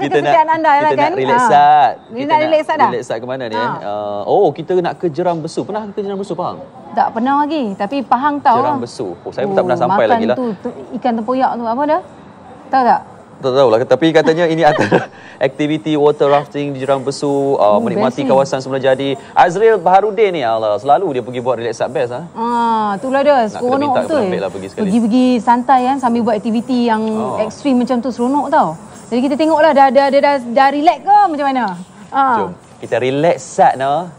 suka-sukaan anda lah kita kan. nak relax Ha. sat. Dia nak relax sat dah? Relax sat ke mana ni? Ha. Eh? Uh, oh, kita nak ke Jeram Besu. Pernah ke Jeram Besu, Pahang? Tak pernah lagi. Tapi Pahang tahu Jeram lah. Besu. Oh, saya pun tak pernah sampai makan lagi lah. tu, tu, ikan tempoyak tu apa dah? Tahu tak? Tak tahu lah. Tapi katanya ini antara aktiviti water rafting di Jeram Besu. Uh, Oh, menikmati best kawasan Semula Jadi. Azril Baharudin ni, Allah, selalu dia pergi buat relax sat best. Ha? Ah, itulah dia. kena Seronok minta betul. kepada Bella pergi sekali. Pergi-pergi santai kan sambil buat aktiviti yang Oh. ekstrim macam tu seronok tau. Jadi kita tengoklah dah dah dah dah, dah relax ke macam mana? Ah. Jom. Kita relax sat, no?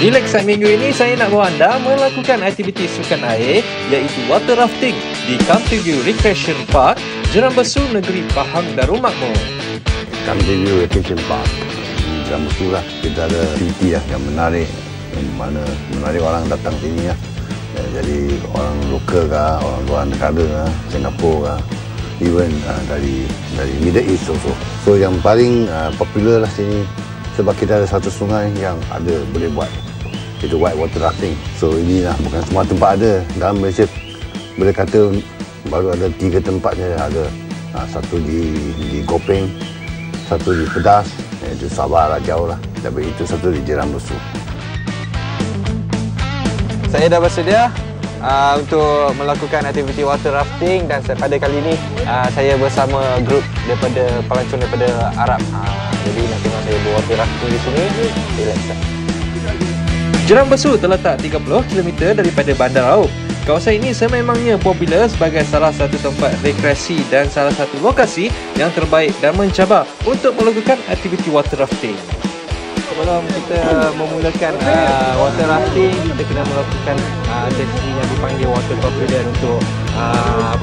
Relax saat minggu ini saya nak bawa anda melakukan aktiviti sukan air iaitu water rafting di Country View Recreation Park, Jeram Besu, Negeri Pahang Darul Makmur. Country View Vacation Park Jalan Besu lah. Kita ada aktiviti lah yang menarik yang mana menarik orang datang sini lah. Ya, jadi orang lokal kah, orang luar negara kah, Singapura kah, even uh, dari dari Middle East also. So yang paling uh, popular lah sini sebab kita ada satu sungai yang ada boleh buat itu white water rafting. So ini lah bukan semua tempat ada dalam Malaysia boleh kata baru ada tiga tempat je ada. Ha, satu di di Kopeng, satu di Pedas, itu Sabah lah jauh lah. Tapi itu satu di Jeram Besu. Saya dah bersedia uh, untuk melakukan aktiviti water rafting dan pada kali ini uh, saya bersama grup daripada pelancong daripada Arab. Uh, jadi nak tengok saya buat water rafting di sini. Relax lah. Jeram Besu terletak 30 km daripada Bandar Raub. Kawasan ini sememangnya popular sebagai salah satu tempat rekreasi dan salah satu lokasi yang terbaik dan mencabar untuk melakukan aktiviti water rafting. Sebelum kita memulakan uh, water rafting, kita kena melakukan uh, sini yang dipanggil water confident untuk uh,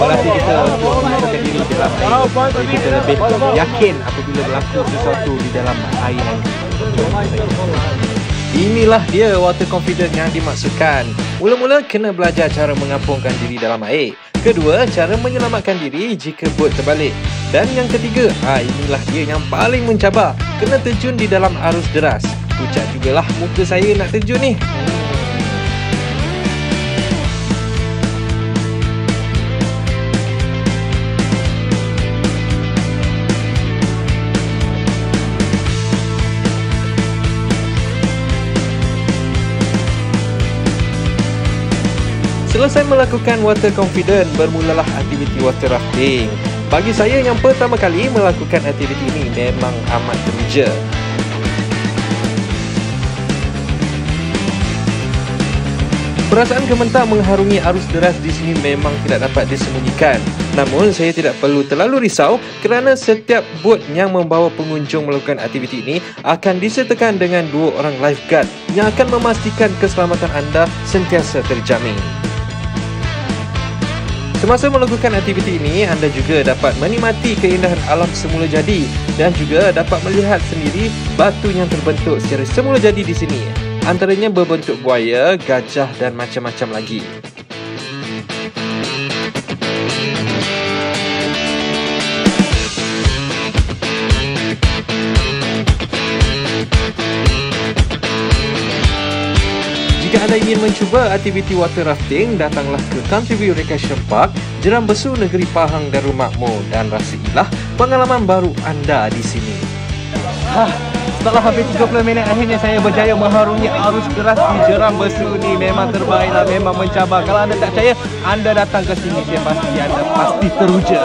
melatih kita untuk menggunakan diri dalam air. Jadi kita lebih yakin apabila berlaku sesuatu di dalam air nanti. Inilah dia water confident yang dimaksudkan. Mula-mula kena belajar cara mengapungkan diri dalam air. Kedua, cara menyelamatkan diri jika bot terbalik. Dan yang ketiga, ha, inilah dia yang paling mencabar. Kena terjun di dalam arus deras. Pucat jugalah muka saya nak terjun ni. Selesai melakukan water confident, bermulalah aktiviti water rafting. Bagi saya yang pertama kali melakukan aktiviti ini memang amat teruja. Perasaan gementar mengharungi arus deras di sini memang tidak dapat disembunyikan. Namun saya tidak perlu terlalu risau kerana setiap bot yang membawa pengunjung melakukan aktiviti ini akan disertakan dengan dua orang lifeguard yang akan memastikan keselamatan anda sentiasa terjamin. Semasa melakukan aktiviti ini, anda juga dapat menikmati keindahan alam semula jadi dan juga dapat melihat sendiri batu yang terbentuk secara semula jadi di sini. Antaranya berbentuk buaya, gajah dan macam-macam lagi. Mencuba aktiviti water rafting, datanglah ke Country View Recreation Park, Jeram Besu, Negeri Pahang, Darul Makmur dan rasiilah pengalaman baru anda di sini. Setelah hampir 30 minit akhirnya saya berjaya mengharungi arus deras di Jeram Besu ni memang terbaiklah memang mencabar. Kalau anda tak percaya, anda datang ke sini saya pasti anda pasti teruja.